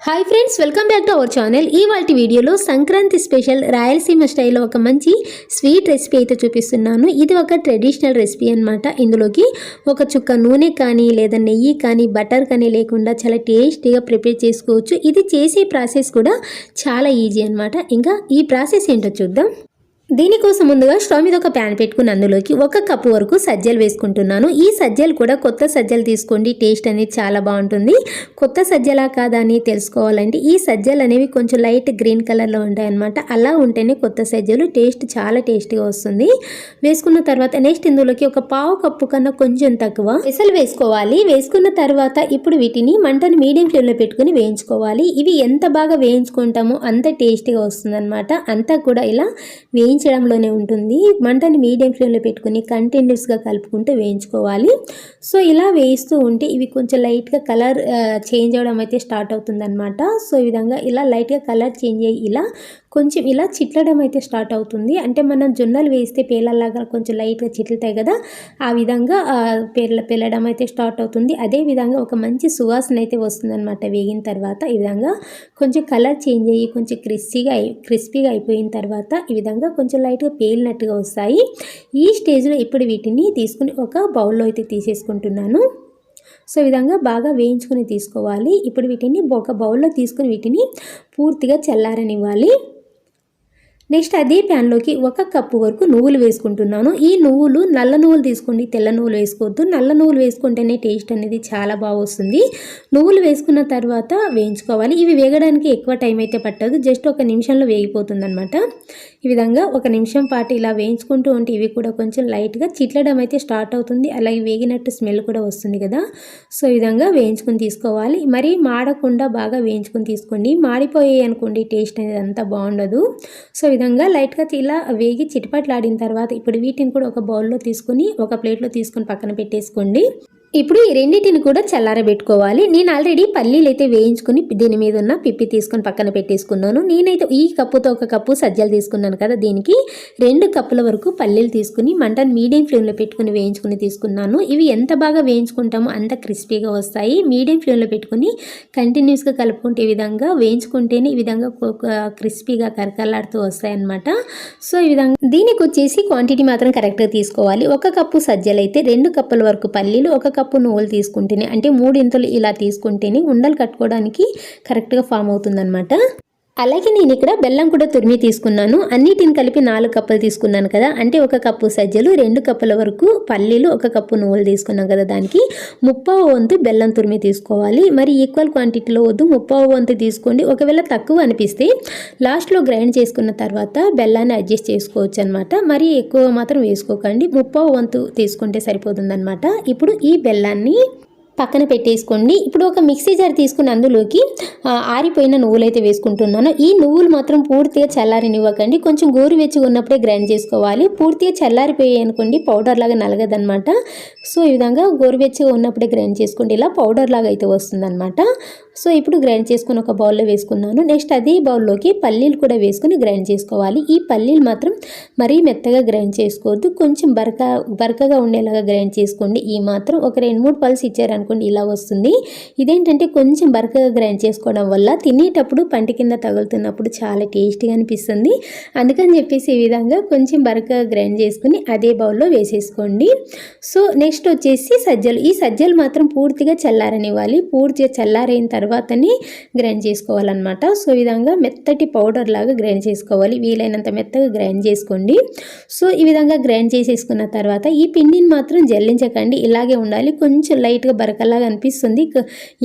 Hi friends welcome back to our channel ఈ వాటి వీడియోలో సంక్రాంతి స్పెషల్ రాయలసీమ స్టైల్లో ఒక మంచి స్వీట్ రెసిపీ అయితే చూపిస్తున్నాను. ఇది ఒక ట్రెడిషనల్ రెసిపీ అన్నమాట. ఇందులోకి ఒక చుక్క నూనె కానీ లేదా నెయ్యి కానీ బటర్ కానీ లేకుండా చాలా టేస్టీగా ప్రిపేర్ చేసుకోవచ్చు. ఇది చేసే ప్రాసెస్ కూడా చాలా ఈజీ అనమాట ఇంకా ఈ ప్రాసెస్ ఏంటో చూద్దాం. దీనికోసం ముందుగా స్టవ్ మీద ఒక ప్యాన్ పెట్టుకుని అందులోకి ఒక కప్పు వరకు సజ్జలు వేసుకుంటున్నాను. ఈ సజ్జలు కూడా కొత్త సజ్జలు తీసుకోండి. టేస్ట్ అనేది చాలా బాగుంటుంది. కొత్త సజ్జలా కాదా అని తెలుసుకోవాలంటే ఈ సజ్జలు అనేవి కొంచెం లైట్ గ్రీన్ కలర్లో ఉంటాయి అనమాట అలా ఉంటేనే కొత్త సజ్జలు టేస్ట్ చాలా టేస్టీగా వస్తుంది. వేసుకున్న తర్వాత నెక్స్ట్ ఇందులోకి ఒక పావు కప్పు కన్నా కొంచెం తక్కువ పెసలు వేసుకోవాలి. వేసుకున్న తర్వాత ఇప్పుడు వీటిని మంటను మీడియం ఫ్లేమ్లో పెట్టుకుని వేయించుకోవాలి. ఇవి ఎంత బాగా వేయించుకుంటామో అంత టేస్టీగా వస్తుందన్నమాట. అంతా కూడా ఇలా వేయించడంలోనే ఉంటుంది. మంటని మీడియం ఫ్లేమ్లో పెట్టుకుని కంటిన్యూస్గా కలుపుకుంటూ వేయించుకోవాలి. సో ఇలా వేయిస్తూ ఉంటే ఇవి కొంచెం లైట్గా కలర్ చేంజ్ అవ్వడం అయితే స్టార్ట్ అవుతుందన్నమాట. సో ఈ విధంగా ఇలా లైట్గా కలర్ చేంజ్ అయ్యి ఇలా కొంచెం ఇలా చిట్లడం అయితే స్టార్ట్ అవుతుంది. అంటే మనం జొన్నలు వేస్తే పేలలాగా కొంచెం లైట్గా చిట్లుతాయి కదా ఆ విధంగా పేర్ల పేలడం అయితే స్టార్ట్ అవుతుంది. అదే విధంగా ఒక మంచి సువాసన అయితే వస్తుందన్నమాట వేగిన తర్వాత. ఈ విధంగా కొంచెం కలర్ చేంజ్ అయ్యి కొంచెం క్రిస్పీగా క్రిస్పీగా అయిపోయిన తర్వాత ఈ విధంగా కొంచెం లైట్గా పేలినట్టుగా వస్తాయి. ఈ స్టేజ్లో ఇప్పుడు వీటిని తీసుకుని ఒక బౌల్లో అయితే తీసేసుకుంటున్నాను. సో విధంగా బాగా వేయించుకుని తీసుకోవాలి. ఇప్పుడు వీటిని ఒక బౌల్లో తీసుకుని వీటిని పూర్తిగా చల్లారనివ్వాలి. నెక్స్ట్ అదే ప్యాన్లోకి ఒక కప్పు వరకు నువ్వులు వేసుకుంటున్నాను. ఈ నువ్వులు నల్ల నువ్వులు తీసుకోండి తెల్ల నువ్వులు వేసుకోవద్దు. నల్ల నువ్వులు వేసుకుంటేనే టేస్ట్ అనేది చాలా బాగా వస్తుంది. నువ్వులు వేసుకున్న తర్వాత వేయించుకోవాలి. ఇవి వేగడానికి ఎక్కువ టైం అయితే పట్టదు. జస్ట్ ఒక నిమిషంలో వేగిపోతుంది అనమాట ఈ విధంగా ఒక నిమిషం పాటు ఇలా వేయించుకుంటూ ఉంటే ఇవి కూడా కొంచెం లైట్గా చిట్లడం అయితే స్టార్ట్ అవుతుంది. అలాగే వేగినట్టు స్మెల్ కూడా వస్తుంది కదా. సో ఈ విధంగా వేయించుకుని తీసుకోవాలి. మరి మాడకుండా బాగా వేయించుకుని తీసుకోండి. మాడిపోయాయి అనుకోండి టేస్ట్ అనేది అంతా బాగుండదు. సో విధంగా లైట్గా ఇలా వేగి చిటపట్లాడిన తర్వాత ఇప్పుడు వీటిని కూడా ఒక బౌల్లో తీసుకొని ఒక ప్లేట్లో తీసుకొని పక్కన పెట్టేసుకోండి. ఇప్పుడు ఈ రెండింటిని కూడా చల్లారబెట్టుకోవాలి. నేను ఆల్రెడీ పల్లీలు అయితే వేయించుకుని దీని మీద ఉన్న పిప్పి తీసుకొని పక్కన పెట్టేసుకున్నాను. నేనైతే ఈ కప్పుతో ఒక కప్పు సజ్జలు తీసుకున్నాను కదా దీనికి. రెండు కప్పుల వరకు పల్లీలు తీసుకుని మంటను మీడియం ఫ్లేమ్లో పెట్టుకుని వేయించుకుని తీసుకున్నాను. ఇవి ఎంత బాగా వేయించుకుంటామో అంత క్రిస్పీగా వస్తాయి. మీడియం ఫ్లేమ్లో పెట్టుకుని కంటిన్యూస్గా కలుపుకుంటే ఈ విధంగా వేయించుకుంటేనే ఈ విధంగా క్రిస్పీగా కరకలాడుతూ వస్తాయి అన్నమాట సో ఈ విధంగా దీనికి వచ్చేసి క్వాంటిటీ మాత్రం కరెక్ట్గా తీసుకోవాలి. ఒక కప్పు సజ్జలు అయితే రెండు కప్పుల వరకు పల్లీలు ఒక కప్పు నువ్వులు తీసుకుంటేనే అంటే మూడింతలు ఇలా తీసుకుంటేనే ఉండలు కట్టుకోవడానికి కరెక్ట్గా ఫామ్ అవుతుందన్నమాట. అలాగే నేను ఇక్కడ బెల్లం కూడా తురిమి తీసుకున్నాను. అన్నిటిని కలిపి నాలుగు కప్పులు తీసుకున్నాను కదా. అంటే ఒక కప్పు సజ్జలు రెండు కప్పుల వరకు పల్లీలు ఒక కప్పు నువ్వులు తీసుకున్నాం కదా దానికి. ముప్పావు వంతు బెల్లం తురిమి తీసుకోవాలి. మరి ఈక్వల్ క్వాంటిటీలో వద్దు. ముప్పావు వంతు తీసుకోండి. ఒకవేళ తక్కువ అనిపిస్తే లాస్ట్లో గ్రైండ్ చేసుకున్న తర్వాత బెల్లాన్ని అడ్జస్ట్ చేసుకోవచ్చు అనమాట మరి ఎక్కువ మాత్రం వేసుకోకండి. ముప్పావు వంతు తీసుకుంటే సరిపోతుందన్నమాట. ఇప్పుడు ఈ బెల్లాన్ని పక్కన పెట్టేసుకోండి. ఇప్పుడు ఒక మిక్సీ జార్ తీసుకుని అందులోకి ఆరిపోయిన నువ్వులు అయితే వేసుకుంటున్నాను. ఈ నువ్వులు మాత్రం పూర్తిగా చల్లారినివ్వకండి. కొంచెం గోరువెచ్చగా ఉన్నప్పుడే గ్రైండ్ చేసుకోవాలి. పూర్తిగా చల్లారిపోయాయి అనుకోండి పౌడర్ లాగా నలగదనమాట సో ఈ విధంగా గోరువెచ్చగా ఉన్నప్పుడే గ్రైండ్ చేసుకోండి. ఇలా పౌడర్ లాగా అయితే వస్తుందన్నమాట. సో ఇప్పుడు గ్రైండ్ చేసుకుని ఒక బౌల్లో వేసుకున్నాను. నెక్స్ట్ అదే బౌల్లోకి పల్లీలు కూడా వేసుకుని గ్రైండ్ చేసుకోవాలి. ఈ పల్లీలు మాత్రం మరీ మెత్తగా గ్రైండ్ చేసుకోవద్దు. కొంచెం బరక బరకగా ఉండేలాగా గ్రైండ్ చేసుకోండి. ఈ మాత్రం ఒక రెండు మూడు పల్స్ ఇచ్చారనుకోండి ఇలా వస్తుంది. ఇదేంటంటే కొంచెం బరకగా గ్రైండ్ చేసుకోవడం వల్ల తినేటప్పుడు పంట కింద తగులుతున్నప్పుడు చాలా టేస్టీగా అనిపిస్తుంది. అందుకని చెప్పేసి ఈ విధంగా కొంచెం బరకగా గ్రైండ్ చేసుకుని అదే బౌల్లో వేసేసుకోండి. సో నెక్స్ట్ వచ్చేసి సజ్జలు. ఈ సజ్జలు మాత్రం పూర్తిగా చల్లారనివ్వాలి. పూర్తిగా చల్లారైన తర్వాతనే గ్రైండ్ చేసుకోవాలన్నమాట. సో ఈ విధంగా మెత్తటి పౌడర్ లాగా గ్రైండ్ చేసుకోవాలి. వీలైనంత మెత్తగా గ్రైండ్ చేసుకోండి. సో ఈ విధంగా గ్రైండ్ చేసేసుకున్న తర్వాత ఈ పిండిని మాత్రం జల్లించకండి. ఇలాగే ఉండాలి. కొంచెం లైట్గా బరకలాగా అనిపిస్తుంది.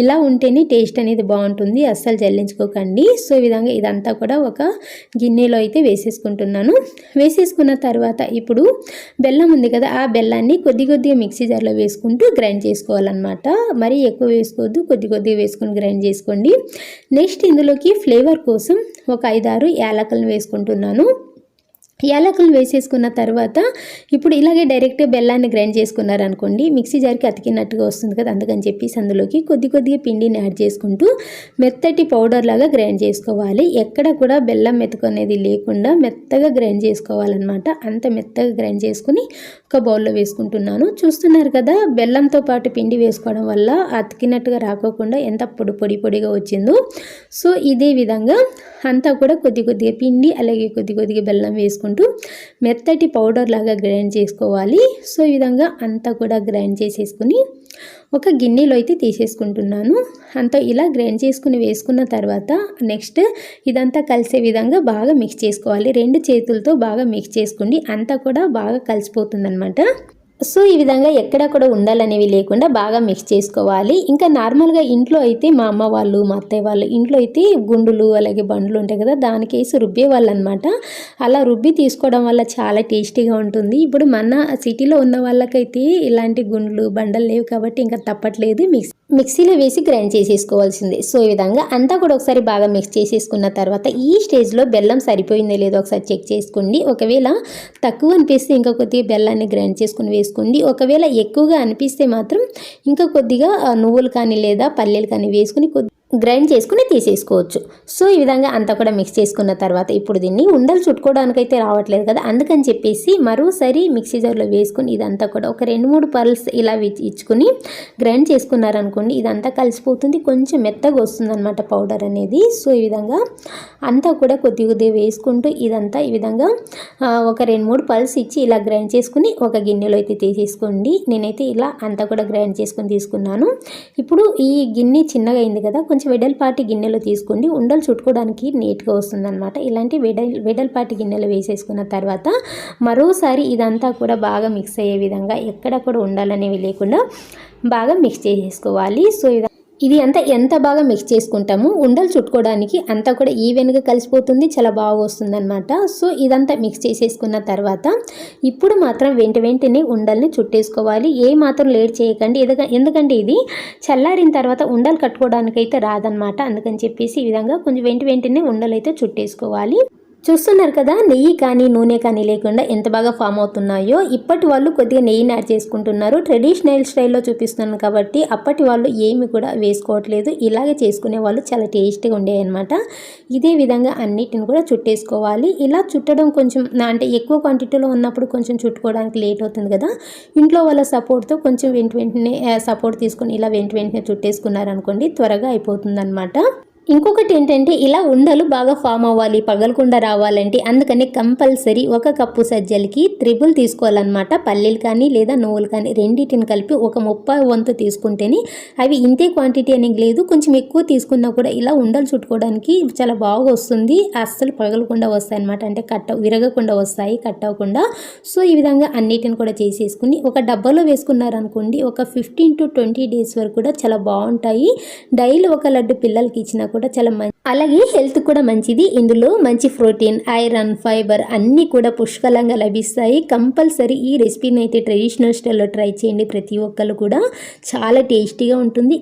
ఇలా ఉంటేనే టేస్ట్ అనేది బాగుంటుంది. అస్సలు జల్లించుకోకండి. సో ఈ విధంగా ఇదంతా కూడా ఒక గిన్నెలో అయితే వేసేసుకుంటున్నాను. వేసేసుకున్న తర్వాత ఇప్పుడు బెల్లం ఉంది కదా ఆ బెల్లాన్ని కొద్ది కొద్దిగా మిక్సీ జార్లో వేసుకుంటూ గ్రైండ్ చేసుకోవాలన్నమాట. మరీ ఎక్కువ వేసుకోవద్దు. కొద్ది కొద్దిగా వేసుకుని గ్రైండ్ చేసుకోండి. నెక్స్ట్ ఇందులోకి ఫ్లేవర్ కోసం ఒక ఐదారు యాలకులను వేసుకుంటున్నాను. యాలకులు వేసేసుకున్న తర్వాత ఇప్పుడు ఇలాగే డైరెక్ట్గా బెల్లాన్ని గ్రైండ్ చేసుకున్నారనుకోండి మిక్సీ జార్కి అతికినట్టుగా వస్తుంది కదా అందుకని చెప్పేసి అందులోకి కొద్ది కొద్దిగా పిండిని యాడ్ చేసుకుంటూ మెత్తటి పౌడర్ లాగా గ్రైండ్ చేసుకోవాలి. ఎక్కడ కూడా బెల్లం మెతుకనేది లేకుండా మెత్తగా గ్రైండ్ చేసుకోవాలన్నమాట. అంత మెత్తగా గ్రైండ్ చేసుకుని ఒక బౌల్లో వేసుకుంటున్నాను. చూస్తున్నారు కదా బెల్లంతో పాటు పిండి వేసుకోవడం వల్ల అతికినట్టుగా రాకోకుండా ఎంత పొడి పొడి పొడిగా వచ్చిందో. సో ఇదే విధంగా అంతా కూడా కొద్ది కొద్దిగా పిండి అలాగే కొద్ది కొద్దిగా బెల్లం వేసుకుంటూ మెత్తటి పౌడర్ లాగా గ్రైండ్ చేసుకోవాలి. సో ఈ విధంగా అంతా కూడా గ్రైండ్ చేసేసుకుని ఒక గిన్నెలో అయితే తీసేసుకుంటున్నాను. అంతా ఇలా గ్రైండ్ చేసుకుని వేసుకున్న తర్వాత నెక్స్ట్ ఇదంతా కలిసే విధంగా బాగా మిక్స్ చేసుకోవాలి. రెండు చేతులతో బాగా మిక్స్ చేసుకోండి. అంతా కూడా బాగా కలిసిపోతుంది సో ఈ విధంగా ఎక్కడ కూడా ఉండాలనేవి లేకుండా బాగా మిక్స్ చేసుకోవాలి. ఇంకా నార్మల్గా ఇంట్లో అయితే మా అమ్మ వాళ్ళు మా అత్తయ్య వాళ్ళు ఇంట్లో అయితే గుండులు అలాగే బండ్లు ఉంటాయి కదా దానికి వేసి రుబ్బే వాళ్ళు అనమాట అలా రుబ్బి తీసుకోవడం వల్ల చాలా టేస్టీగా ఉంటుంది. ఇప్పుడు మన సిటీలో ఉన్న వాళ్ళకైతే ఇలాంటి గుండ్లు బండలు లేవు కాబట్టి ఇంకా తప్పట్లేదు. మిక్స్ మిక్సీలో వేసి గ్రైండ్ చేసేసుకోవాల్సింది. సో ఈ విధంగా అంతా కూడా ఒకసారి బాగా మిక్స్ చేసేసుకున్న తర్వాత ఈ స్టేజ్లో బెల్లం సరిపోయిందో లేదో ఒకసారి చెక్ చేసుకోండి. ఒకవేళ తక్కువ అనిపిస్తే ఇంకా కొద్దిగా బెల్లాన్ని గ్రైండ్ చేసుకుని వేసుకోండి. ఒకవేళ ఎక్కువగా అనిపిస్తే మాత్రం ఇంకా కొద్దిగా నువ్వులు కానీ లేదా పల్లీలు కానీ వేసుకుని కొద్ది గ్రైండ్ చేసుకుని తీసేసుకోవచ్చు. సో ఈ విధంగా అంతా కూడా మిక్స్ చేసుకున్న తర్వాత ఇప్పుడు దీన్ని ఉండలు చుట్టుకోవడానికి అయితే రావట్లేదు కదా. అందుకని చెప్పేసి మరోసారి మిక్సీ జార్లో వేసుకుని ఇదంతా కూడా ఒక రెండు మూడు పర్ల్స్ ఇలా ఇచ్చుకుని గ్రైండ్ చేసుకున్నారనుకోండి ఇదంతా కలిసిపోతుంది. కొంచెం మెత్తగా వస్తుంది అనమాట పౌడర్ అనేది. సో ఈ విధంగా అంతా కూడా కొద్ది కొద్దిగా వేసుకుంటూ ఇదంతా ఈ విధంగా ఒక రెండు మూడు పల్స్ ఇచ్చి ఇలా గ్రైండ్ చేసుకుని ఒక గిన్నెలో అయితే తీసేసుకోండి. నేనైతే ఇలా అంతా కూడా గ్రైండ్ చేసుకుని తీసుకున్నాను. ఇప్పుడు ఈ గిన్నె చిన్నగా అయింది కదా కొంచెం కొంచెం వెడల్పాటి గిన్నెలు తీసుకోండి ఉండలు చుట్టుకోవడానికి నీట్గా వస్తుందన్నమాట. ఇలాంటి వెడల్ వెడల్పాటి గిన్నెలు వేసేసుకున్న తర్వాత మరోసారి ఇదంతా కూడా బాగా మిక్స్ అయ్యే విధంగా ఎక్కడ కూడా ఉండాలనేవి లేకుండా బాగా మిక్స్ చేసేసుకోవాలి. సో ఇది అంతా ఎంత బాగా మిక్స్ చేసుకుంటాము ఉండలు చుట్టుకోవడానికి అంతా కూడా ఈవెన్గా కలిసిపోతుంది చాలా బాగా వస్తుంది అనమాట సో ఇదంతా మిక్స్ చేసేసుకున్న తర్వాత ఇప్పుడు మాత్రం వెంట వెంటనే ఉండల్ని చుట్టేసుకోవాలి. ఏ మాత్రం లేట్ చేయకండి. ఎందుకంటే ఇది చల్లారిన తర్వాత ఉండలు కట్టుకోవడానికి అయితే రాదనమాట అందుకని చెప్పేసి ఈ విధంగా కొంచెం వెంట వెంటనే ఉండలు అయితే చుట్టేసుకోవాలి. చూస్తున్నారు కదా నెయ్యి కానీ నూనె కానీ లేకుండా ఎంత బాగా ఫామ్ అవుతున్నాయో ఇప్పటి వాళ్ళు కొద్దిగా నెయ్యిని యాడ్ చేసుకుంటున్నారు. ట్రెడిషనల్ స్టైల్లో చూపిస్తున్నాను కాబట్టి అప్పటి వాళ్ళు ఏమి కూడా వేసుకోవట్లేదు. ఇలాగే చేసుకునే వాళ్ళు చాలా టేస్టీగా ఉండేవి ఇదే విధంగా అన్నిటిని కూడా చుట్టేసుకోవాలి. ఇలా చుట్టడం కొంచెం అంటే ఎక్కువ క్వాంటిటీలో ఉన్నప్పుడు కొంచెం చుట్టుకోవడానికి లేట్ అవుతుంది కదా. ఇంట్లో వాళ్ళ సపోర్ట్తో కొంచెం వెంట వెంటనే సపోర్ట్ తీసుకొని ఇలా వెంట వెంటనే చుట్టేసుకున్నారనుకోండి త్వరగా అయిపోతుంది ఇంకొకటి ఏంటంటే ఇలా ఉండలు బాగా ఫామ్ అవ్వాలి పగలకుండా రావాలంటే అందుకని కంపల్సరీ ఒక కప్పు సజ్జలకి త్రిబుల్ తీసుకోవాలన్నమాట. పల్లీలు కానీ లేదా నువ్వులు కానీ రెండింటిని కలిపి ఒక ముప్పై వంతు తీసుకుంటేనే అవి ఇంతే క్వాంటిటీ అనేది లేదు. కొంచెం ఎక్కువ తీసుకున్నా కూడా ఇలా ఉండలు చుట్టుకోవడానికి చాలా బాగా వస్తుంది. అస్సలు పగలకుండా వస్తాయి అనమాట అంటే కట్ట విరగకుండా వస్తాయి కట్ అవ్వకుండా. సో ఈ విధంగా అన్నిటిని కూడా చేసేసుకుని ఒక డబ్బాలో వేసుకున్నారనుకోండి ఒక ఫిఫ్టీన్ టు ట్వంటీ డేస్ వరకు కూడా చాలా బాగుంటాయి. డైలీ ఒక లడ్డు పిల్లలకి ఇచ్చినా కూడా చాలా మంచి అలాగే హెల్త్ కూడా మంచిది. ఇందులో మంచి ప్రోటీన్ ఐరన్ ఫైబర్ అన్నీ కూడా పుష్కలంగా లభిస్తాయి. కంపల్సరీ ఈ రెసిపీని అయితే ట్రెడిషనల్ స్టైల్లో ట్రై చేయండి. ప్రతి ఒక్కరు కూడా చాలా టేస్టీగా ఉంటుంది.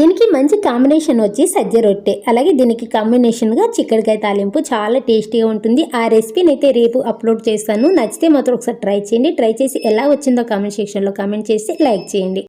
దీనికి మంచి కాంబినేషన్ వచ్చి సజ్జ రొట్టె. అలాగే దీనికి కాంబినేషన్గా చిక్కడికాయ తాలింపు చాలా టేస్టీగా ఉంటుంది. ఆ రెసిపీని అయితే రేపు అప్లోడ్ చేస్తాను. నచ్చితే మాత్రం ఒకసారి ట్రై చేయండి. ట్రై చేసి ఎలా వచ్చిందో కామెంట్ సెక్షన్లో కామెంట్ చేసి లైక్ చేయండి.